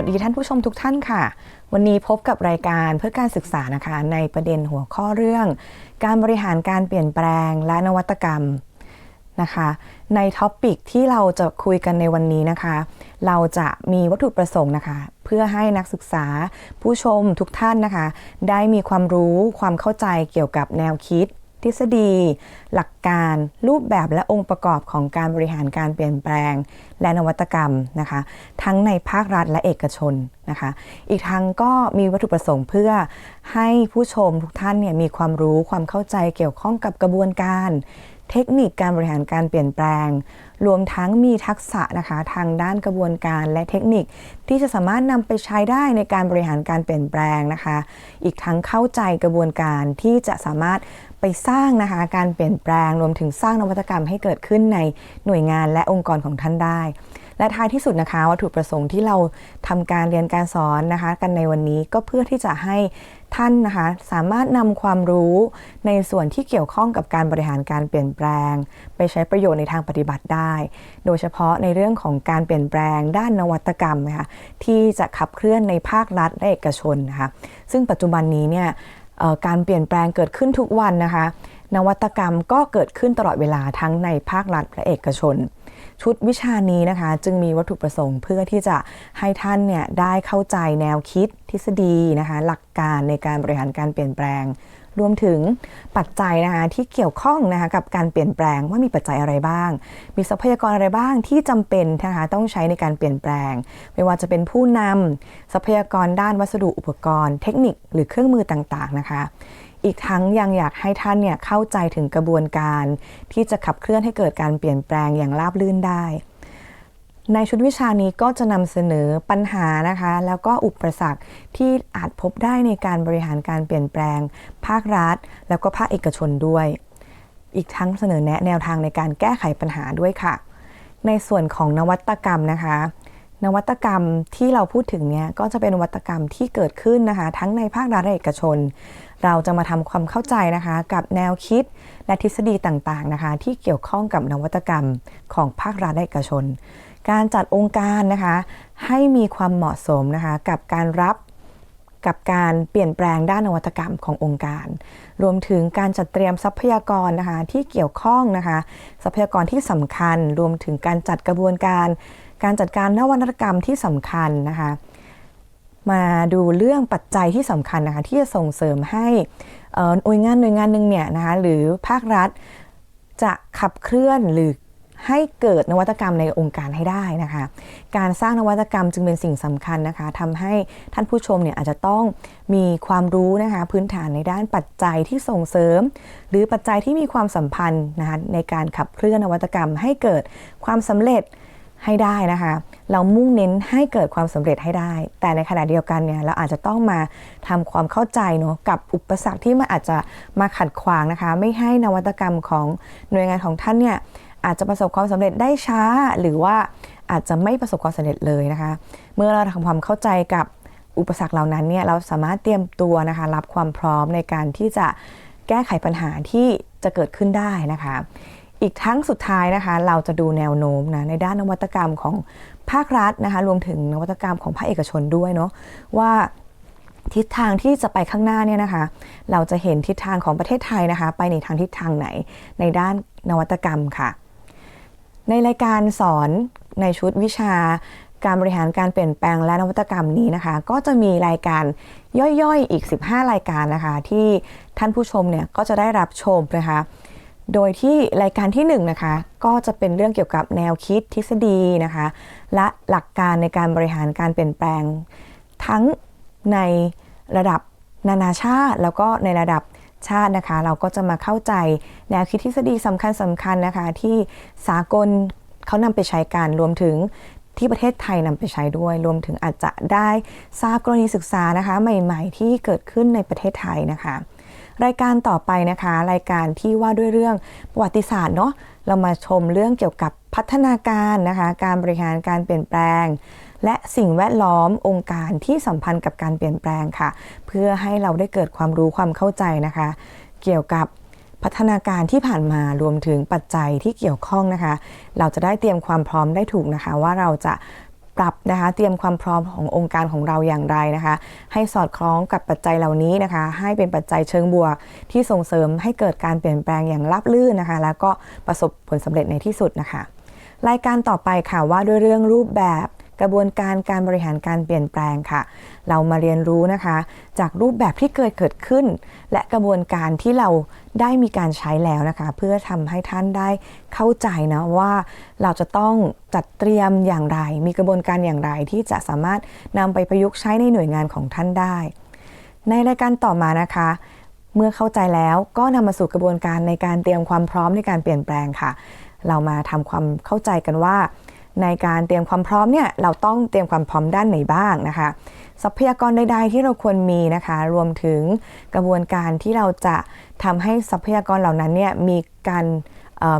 วัสดีท่านผู้ชมทุกท่านค่ะ วันนี้พบกับรายการเพื่อการศึกษานะคะ ในประเด็นหัวข้อเรื่อง การบริหารการเปลี่ยนแปลงและนวัตกรรมนะคะ ในท็อปปิกที่เราจะคุยกันในวันนี้นะคะ เราจะมีวัตถุประสงค์นะคะ เพื่อให้นักศึกษาผู้ชมทุกท่านนะคะ ได้มีความรู้ความเข้าใจเกี่ยวกับแนวคิด ทฤษฎี หลักการ รูปแบบและองค์ประกอบของการบริหารการเปลี่ยนแปลง และนวัตกรรมนะคะ ทั้งในภาครัฐและเอกชนนะคะ อีกทั้งก็มีวัตถุประสงค์เพื่อให้ผู้ชมทุกท่านเนี่ยมีความรู้ความเข้าใจเกี่ยวข้องกับกระบวนการ เทคนิคการบริหารการเปลี่ยนแปลง รวมทั้งมีทักษะนะคะทางด้านกระบวนการและเทคนิค ที่จะสามารถนำไปใช้ได้ในการบริหารการเปลี่ยนแปลงนะคะ อีกทั้งเข้าใจกระบวนการที่จะสามารถ ไปสร้างนะคะการเปลี่ยนแปลงรวมถึงสร้างนวัตกรรมให้เกิดขึ้นในหน่วยงานและองค์กรของท่านได้ และท้ายที่สุดนะคะวัตถุประสงค์ที่เราทำการเรียนการสอนนะคะกันในวันนี้ก็เพื่อที่จะให้ท่านนะคะสามารถนำความรู้ในส่วนที่เกี่ยวข้องกับการบริหารการเปลี่ยนแปลง ไปใช้ประโยชน์ในทางปฏิบัติได้ โดยเฉพาะในเรื่องของการเปลี่ยนแปลงด้านนวัตกรรมนะคะที่จะขับเคลื่อนในภาครัฐและเอกชนนะคะซึ่งปัจจุบันนี้เนี่ย การเปลี่ยนแปลงเกิดขึ้นทุกวันนะคะ นวัตกรรมก็เกิดขึ้นตลอดเวลาทั้งในภาครัฐและเอกชน ชุดวิชานี้นะคะ จึงมีวัตถุประสงค์เพื่อที่จะให้ท่านเนี่ยได้เข้าใจแนวคิดทฤษฎีนะคะ หลักการในการบริหารการเปลี่ยนแปลง รวมถึงปัจจัยนะคะที่เกี่ยวข้องนะคะกับการเปลี่ยนแปลงว่ามีปัจจัยอะไรบ้าง มีทรัพยากรอะไรบ้างที่จำเป็นนะคะต้องใช้ในการเปลี่ยนแปลง ไม่ว่าจะเป็นผู้นำทรัพยากรด้านวัสดุอุปกรณ์ เทคนิคหรือเครื่องมือต่างๆนะคะอีกทั้งยังอยากให้ท่านเนี่ยเข้าใจถึงกระบวนการ ที่จะขับเคลื่อนให้เกิดการเปลี่ยนแปลงอย่างราบรื่นได้ ในชุดวิชานี้ก็จะนำเสนอปัญหานะคะ แล้วก็อุปสรรคที่อาจพบได้ในการบริหารการเปลี่ยนแปลง ภาครัฐ แล้วก็ภาคเอกชนด้วย อีกทั้งเสนอแนะแนวทางในการแก้ไขปัญหาด้วยค่ะ ในส่วนของนวัตกรรมนะคะ นวัตกรรมที่เราพูดถึงเนี่ยก็จะเป็นนวัตกรรมที่เกิดขึ้นนะคะ ทั้งในภาครัฐและเอกชน เราจะมาทำความเข้าใจนะคะ กับแนวคิดและทฤษฎีต่างๆนะคะ ที่เกี่ยวข้องกับนวัตกรรมของภาครัฐและเอกชน การจัดองค์การนะคะให้มีความเหมาะสมนะคะกับการรับกับการเปลี่ยนแปลงด้านนวัตกรรมขององค์การ รวมถึงการจัดเตรียมทรัพยากรนะคะที่เกี่ยวข้องนะคะทรัพยากรที่สำคัญ รวมถึงการจัดกระบวนการ การจัดการนวัตกรรมที่สำคัญนะคะมาดูเรื่องปัจจัยที่สำคัญนะคะที่จะส่งเสริมให้อ่อหน่วยงานหน่วยงานหนึ่งเนี่ยนะคะหรือภาครัฐจะขับเคลื่อนหรือ ให้เกิดนวัตกรรมในองค์การให้ได้นะคะ การสร้างนวัตกรรมจึงเป็นสิ่งสำคัญนะคะทำให้ท่านผู้ชมเนี่ยอาจจะต้องมีความรู้นะคะพื้นฐานในด้านปัจจัยที่ส่งเสริม หรือปัจจัยที่มีความสัมพันธ์นะคะในการขับเคลื่อนนวัตกรรม ให้เกิดความสำเร็จให้ได้นะคะ เรามุ่งเน้นให้เกิดความสำเร็จให้ได้ แต่ในขณะเดียวกันเนี่ยเราอาจจะต้องมาทำความเข้าใจเนาะกับอุปสรรคที่มันอาจจะมาขัดขวางนะคะ ไม่ให้นวัตกรรมของหน่วยงานของท่านเนี่ย อาจจะประสบความสำเร็จได้ช้า หรือว่าอาจจะไม่ประสบความสำเร็จเลยนะคะ เมื่อเราทำความเข้าใจกับอุปสรรคเหล่านั้นเนี่ยเราสามารถเตรียมตัวนะคะ รับความพร้อมในการที่จะแก้ไขปัญหาที่จะเกิดขึ้นได้นะคะ อีกทั้งสุดท้ายนะคะ เราจะดูแนวโน้มนะในด้านนวัตกรรมของภาครัฐนะคะ รวมถึงนวัตกรรมของภาคเอกชนด้วยเนาะว่าทิศทางที่จะไปข้างหน้าเนี่ยนะคะ เราจะเห็นทิศทางของประเทศไทยนะคะ ไปในทางทิศทางไหนในด้านนวัตกรรมค่ะ ในรายการสอนในชุดวิชาการบริหารการเปลี่ยนแปลงและนวัตกรรมนี้นะคะ ก็จะมีรายการย่อยๆอีก 15 รายการนะคะ ที่ท่านผู้ชมเนี่ยก็จะได้รับชมนะคะ โดยที่รายการที่1นงนะคะก็จะเป็นเรื่องเกี่ยวกับแนวคิดทฤษฎีนะคะ และหลักการในการบริหารการเปลี่ยนแปลง ทั้งในระดับนานาชาติ แล้วก็ในระดับ ชาตินะคะ เราก็จะมาเข้าใจแนวคิดทฤษฎีสำคัญสำคัญนะคะ ที่สากลเขานำไปใช้กันรวมถึงที่ประเทศไทยนำไปใช้ด้วย รวมถึงอาจจะได้ทราบกรณีศึกษานะคะ ใหม่ๆ ที่เกิดขึ้นในประเทศไทยนะคะ รายการต่อไปนะคะ รายการที่ว่าด้วยเรื่องประวัติศาสตร์เนาะเรามาชมเรื่องเกี่ยวกับพัฒนาการนะคะ การบริหารการเปลี่ยนแปลง และสิ่งแวดล้อมองค์การที่สัมพันธ์กับการเปลี่ยนแปลงค่ะ เพื่อให้เราได้เกิดความรู้ความเข้าใจนะคะ เกี่ยวกับพัฒนาการที่ผ่านมารวมถึงปัจจัยที่เกี่ยวข้องนะคะ เราจะได้เตรียมความพร้อมได้ถูกนะคะ ว่าเราจะปรับนะคะ เตรียมความพร้อมขององค์การของเราอย่างไรนะคะ ให้สอดคล้องกับปัจจัยเหล่านี้นะคะ ให้เป็นปัจจัยเชิงบวก ที่ส่งเสริมให้เกิดการเปลี่ยนแปลงอย่างราบรื่นนะคะ แล้วก็ประสบผลสำเร็จในที่สุดนะคะ รายการต่อไปค่ะว่าด้วยเรื่องรูปแบบ กระบวนการการบริหารการเปลี่ยนแปลงค่ะ เรามาเรียนรู้นะคะ จากรูปแบบที่เคยเกิดขึ้น และกระบวนการที่เราได้มีการใช้แล้วนะคะ เพื่อทำให้ท่านได้เข้าใจนะว่าเราจะต้องจัดเตรียมอย่างไร มีกระบวนการอย่างไรที่จะสามารถนำไปประยุกต์ใช้ในหน่วยงานของท่านได้ ในรายการต่อมานะคะเมื่อเข้าใจแล้วก็นำมาสู่กระบวนการในการเตรียมความพร้อมในการเปลี่ยนแปลงค่ะ เรามาทำความเข้าใจกันว่า ในการเตรียมความพร้อมเนี่ยเราต้องเตรียมความพร้อมด้านไหนบ้างนะคะ ทรัพยากรใดๆที่เราควรมีนะคะ รวมถึงกระบวนการที่เราจะทำให้ทรัพยากรเหล่านั้นเนี่ยมีการ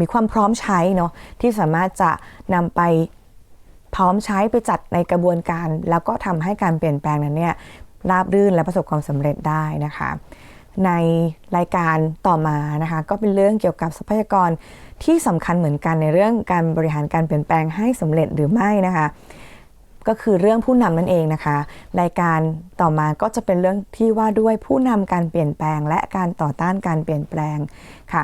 มีความพร้อมใช้เนาะที่สามารถจะนำไปพร้อมใช้ไปจัดในกระบวนการ แล้วก็ทำให้การเปลี่ยนแปลงนั้นเนี่ยราบรื่นและประสบความสำเร็จได้นะคะ ในรายการต่อมานะคะก็เป็นเรื่องเกี่ยวกับทรัพยากรที่สำคัญเหมือนกันในเรื่องการบริหารการเปลี่ยนแปลงให้สำเร็จหรือไม่นะคะก็คือเรื่องผู้นำนั่นเองนะคะ รายการต่อมาก็จะเป็นเรื่องที่ว่าด้วยผู้นำการเปลี่ยนแปลง และการต่อต้านการเปลี่ยนแปลงค่ะ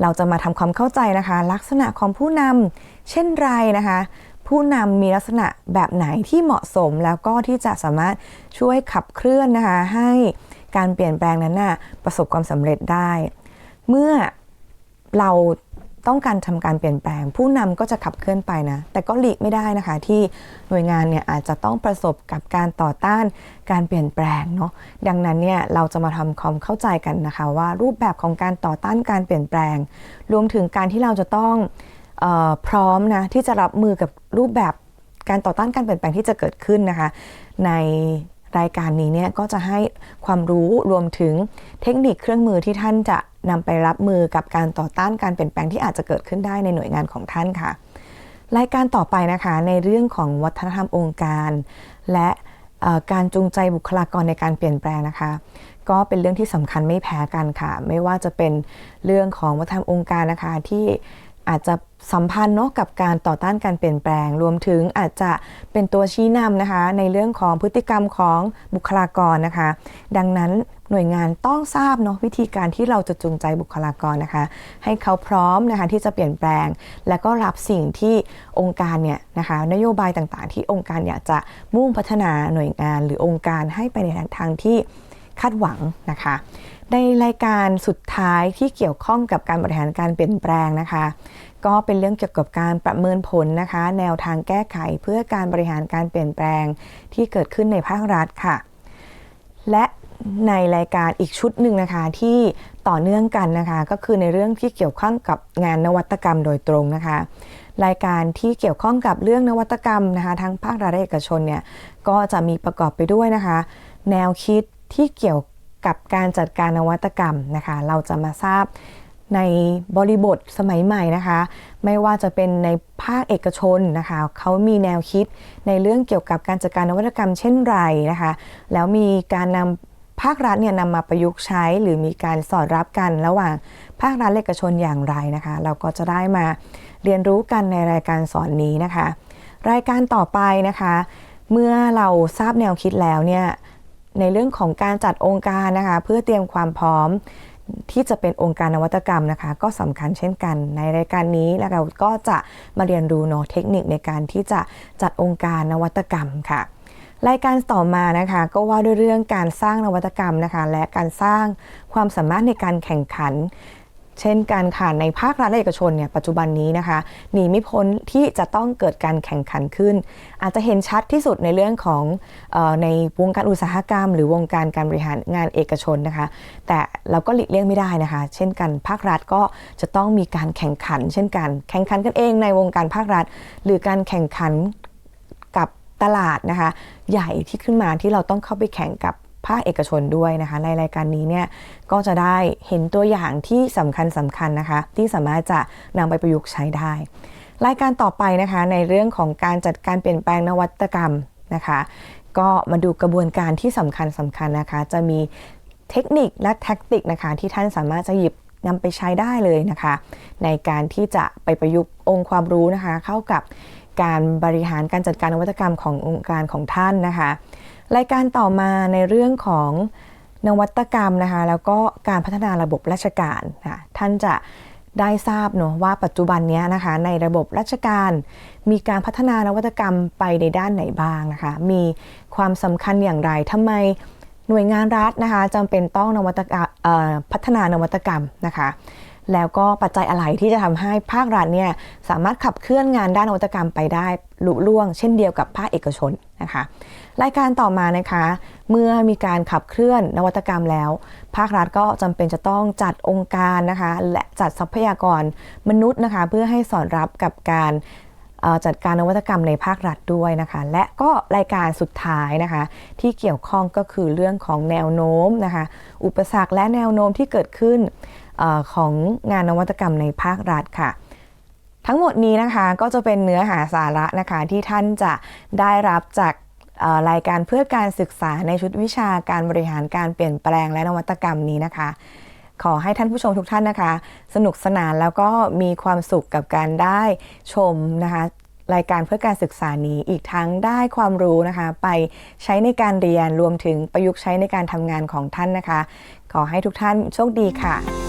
เราจะมาทำความเข้าใจนะคะ ลักษณะของผู้นำเช่นไรนะคะ ผู้นำมีลักษณะแบบไหนที่เหมาะสมแล้วก็ที่จะสามารถช่วยขับเคลื่อนนะคะให้ การเปลี่ยนแปลงนั้นน่ะประสบความสำเร็จได้ เมื่อเราต้องการทำการเปลี่ยนแปลง ผู้นำก็จะขับเคลื่อนไปนะ แต่ก็หลีกไม่ได้นะคะ ที่หน่วยงานเนี่ยอาจจะต้องประสบกับการต่อต้านการเปลี่ยนแปลงเนาะดังนั้นเนี่ยเราจะมาทำความเข้าใจกันนะคะ ว่ารูปแบบของการต่อต้านการเปลี่ยนแปลง รวมถึงการที่เราจะต้องออพร้อมนะที่จะรับมือกับรูปแบบการต่อต้านการเปลี่ยนแปลงที่จะเกิดขึ้นนะคะ ใน รายการนี้เนี่ยก็จะให้ความรู้รวมถึงเทคนิคเครื่องมือที่ท่านจะนำไปรับมือกับการต่อต้านการเปลี่ยนแปลงที่อาจจะเกิดขึ้นได้ในหน่วยงานของท่านค่ะ รายการต่อไปนะคะในเรื่องของวัฒนธรรมองค์การ และการจูงใจบุคลากรในการเปลี่ยนแปลงนะคะ ก็เป็นเรื่องที่สำคัญไม่แพ้กันค่ะ ไม่ว่าจะเป็นเรื่องของวัฒนธรรมองค์การนะคะที่ อาจจะสัมพันธ์เนาะกับการต่อต้านการเปลี่ยนแปลง รวมถึงอาจจะเป็นตัวชี้นำนะคะ ในเรื่องของพฤติกรรมของบุคลากรนะคะ ดังนั้นหน่วยงานต้องทราบเนาะวิธีการที่เราจะจูงใจบุคลากรนะคะ ให้เขาพร้อมนะคะที่จะเปลี่ยนแปลง และก็รับสิ่งที่องค์การเนี่ยนะคะนโยบายต่างๆ ที่องค์การอยากจะมุ่งพัฒนาหน่วยงานหรือองค์การให้ไปในทางที่ คาดหวังนะคะ ในรายการสุดท้ายที่เกี่ยวข้องกับการบริหารการเปลี่ยนแปลงนะคะ ก็เป็นเรื่องเกี่ยวกับการประเมินผลนะคะ แนวทางแก้ไขเพื่อการบริหารการเปลี่ยนแปลงที่เกิดขึ้นในภาครัฐค่ะ และในรายการอีกชุดหนึ่งนะคะที่ต่อเนื่องกันนะคะ ก็คือในเรื่องที่เกี่ยวข้องกับงานนวัตกรรมโดยตรงนะคะ รายการที่เกี่ยวข้องกับเรื่องนวัตกรรมนะคะ ทั้งภาครัฐและเอกชนเนี่ยก็จะมีประกอบไปด้วยนะคะ แนวคิด ที่เกี่ยวกับการจัดการนวัตกรรมนะคะ เราจะมาทราบในบริบทสมัยใหม่นะคะ ไม่ว่าจะเป็นในภาคเอกชนนะคะเขามีแนวคิดในเรื่องเกี่ยวกับการจัดการนวัตกรรมเช่นไรนะคะ แล้วมีการนำภาครัฐเนี่ยนำมาประยุกต์ใช้ หรือมีการสอดรับกันระหว่างภาครัฐเอกชนอย่างไรนะคะ เราก็จะได้มาเรียนรู้กันในรายการสอนนี้นะคะ รายการต่อไปนะคะ เมื่อเราทราบแนวคิดแล้วเนี่ย ในเรื่องของการจัดองค์การนะคะ เพื่อเตรียมความพร้อมที่จะเป็นองค์การนวัตกรรมนะคะ ก็สำคัญเช่นกันในรายการนี้แล้วเราก็จะมาเรียนรู้เนาะเทคนิคในการที่จะจัดองค์การนวัตกรรมค่ะ รายการต่อมานะคะ ก็ว่าด้วยเรื่องการสร้างนวัตกรรมนะคะ และการสร้างความสามารถในการแข่งขัน เช่นการค่ะในภาครัฐและเอกชนเนี่ยปัจจุบันนี้นะคะหนีไม่พ้นที่จะต้องเกิดการแข่งขันขึ้น อาจจะเห็นชัดที่สุดในเรื่องของออในวงการอุตสาหกรรม หรือวงการการบริหารงานเอกชนนะคะ แต่เราก็หลีกเลี่ยงไม่ได้นะคะ เช่นกันภาครัฐก็จะต้องมีการแข่งขัน เช่นกัน แข่งขันกันเองในวงการภาครัฐ หรือการแข่งขันกับตลาดนะคะ ใหญ่ที่ขึ้นมาที่เราต้องเข้าไปแข่งกับ ภาคเอกชนด้วยนะคะ ในรายการนี้เนี่ยก็จะได้เห็นตัวอย่างที่สำคัญสำคัญนะคะ ที่สามารถจะนำไปประยุกต์ใช้ได้ รายการต่อไปนะคะในเรื่องของการจัดการเปลี่ยนแปลงนวัตกรรมนะคะ ก็มาดูกระบวนการที่สำคัญสำคัญนะคะ จะมีเทคนิคและแท็กติกนะคะ ที่ท่านสามารถจะหยิบนำไปใช้ได้เลยนะคะ ในการที่จะไปประยุกต์องค์ความรู้นะคะ เข้ากับการบริหารการจัดการนวัตกรรมขององค์การของท่านนะคะ รายการต่อมาในเรื่องของนวัตกรรมนะคะ แล้วก็การพัฒนาระบบราชการค่ะท่านจะได้ทราบเนอะว่าปัจจุบันนี้นะคะในระบบราชการ มีการพัฒนานวัตกรรมไปในด้านไหนบ้างนะคะ มีความสำคัญอย่างไรทำไมหน่วยงานรัฐนะคะจำเป็นต้องนวัตกรรมพัฒนานวัตกรรมนะคะ แล้วก็ปัจจัยอะไรที่จะทำให้ภาครัฐเนี่ยสามารถขับเคลื่อนงานด้านนวัตกรรมไปได้ลุล่วง เช่นเดียวกับภาคเอกชนนะคะรายการต่อมานะคะ เมื่อมีการขับเคลื่อนนวัตกรรมแล้ว ภาครัฐก็จำเป็นจะต้องจัดองค์การนะคะ และจัดทรัพยากรมนุษย์นะคะ เพื่อให้สอดรับกับการจัดการนวัตกรรมในภาครัฐด้วยนะคะ และก็รายการสุดท้ายนะคะ ที่เกี่ยวข้องก็คือเรื่องของแนวโน้มนะคะ อุปสรรคและแนวโน้มที่เกิดขึ้น ของงานนวัตกรรมในภาครัฐค่ะ ทั้งหมดนี้นะคะก็จะเป็นเนื้อหาสาระนะคะที่ท่านจะได้รับจากรายการเพื่อการศึกษาในชุดวิชาการบริหารการเปลี่ยนแปลงและนวัตกรรมนี้นะคะ ขอให้ท่านผู้ชมทุกท่านนะคะ สนุกสนานแล้วก็มีความสุขกับการได้ชมนะคะรายการเพื่อการศึกษานี้อีกทั้งได้ความรู้นะคะ ไปใช้ในการเรียนรวมถึงประยุกต์ใช้ในการทำงานของท่านนะคะ ขอให้ทุกท่านโชคดีค่ะ